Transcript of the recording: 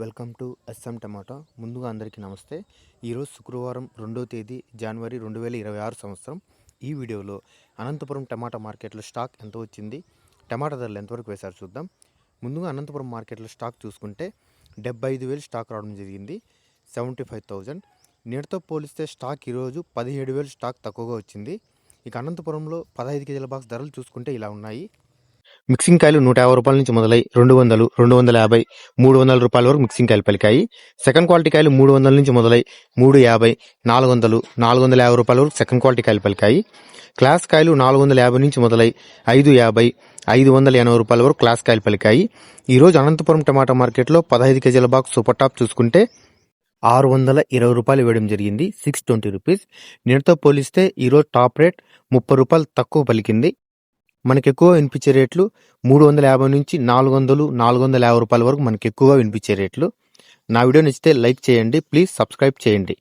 Welcome to S M టమాటా. ముందుగా అందరికీ నమస్తే. ఈరోజు శుక్రవారం రెండో తేదీ జనవరి రెండు వేల ఇరవై ఆరు సంవత్సరం. ఈ వీడియోలో అనంతపురం టమాటా మార్కెట్లో స్టాక్ ఎంత వచ్చింది టమాటా ధరలు ఎంతవరకు వేశారు చూద్దాం. ముందుగా అనంతపురం మార్కెట్లో స్టాక్ చూసుకుంటే డెబ్బై ఐదు వేలు స్టాక్ రావడం జరిగింది సెవెంటీ ఫైవ్ థౌజండ్. నేటితో పోలిస్తే స్టాక్ ఈరోజు పదిహేడు వేలు స్టాక్ తక్కువగా వచ్చింది. ఇక అనంతపురంలో పదహైదు కేజీల బాక్స్ ధరలు చూసుకుంటే ఇలా ఉన్నాయి. మిక్సింగ్ కాయలు నూట యాభై రూపాయల నుంచి మొదలై రెండు వందలు రెండు వందల యాభై మూడు వందల రూపాయల వరకు మిక్సింగ్ కాయలు పలికాయి. సెకండ్ క్వాలిటీ కాయలు మూడు వందల నుంచి మొదలై మూడు యాభై నాలుగు వందలు నాలుగు వందల యాభై రూపాయల వరకు సెకండ్ క్వాలిటీ కాయలు పలికాయి. క్లాస్ కాయలు నాలుగు వందల యాభై నుంచి మొదలై ఐదు యాభై ఐదు వందల ఎనభై రూపాయల వరకు క్లాస్ కాయలు పలికాయి. ఈరోజు అనంతపురం టమాటా మార్కెట్లో పదహైదు కేజీల బాక్స్ సూపర్ టాప్ చూసుకుంటే ఆరు వందల ఇరవై రూపాయలు ఇవ్వడం జరిగింది సిక్స్ ట్వంటీ రూపీస్ నేటితో పోలిస్తే ఈరోజు టాప్ రేట్ ముప్పై రూపాయలు తక్కువ పలికింది. మనకి ఎక్కువ వినిపించే రేట్లు మూడు వందల యాభై నుంచి నాలుగు వందలు నాలుగు వందల యాభై రూపాయల వరకు మనకి ఎక్కువగా వినిపించే రేట్లు. నా వీడియో నచ్చితే లైక్ చేయండి ప్లీజ్ సబ్స్క్రైబ్ చేయండి.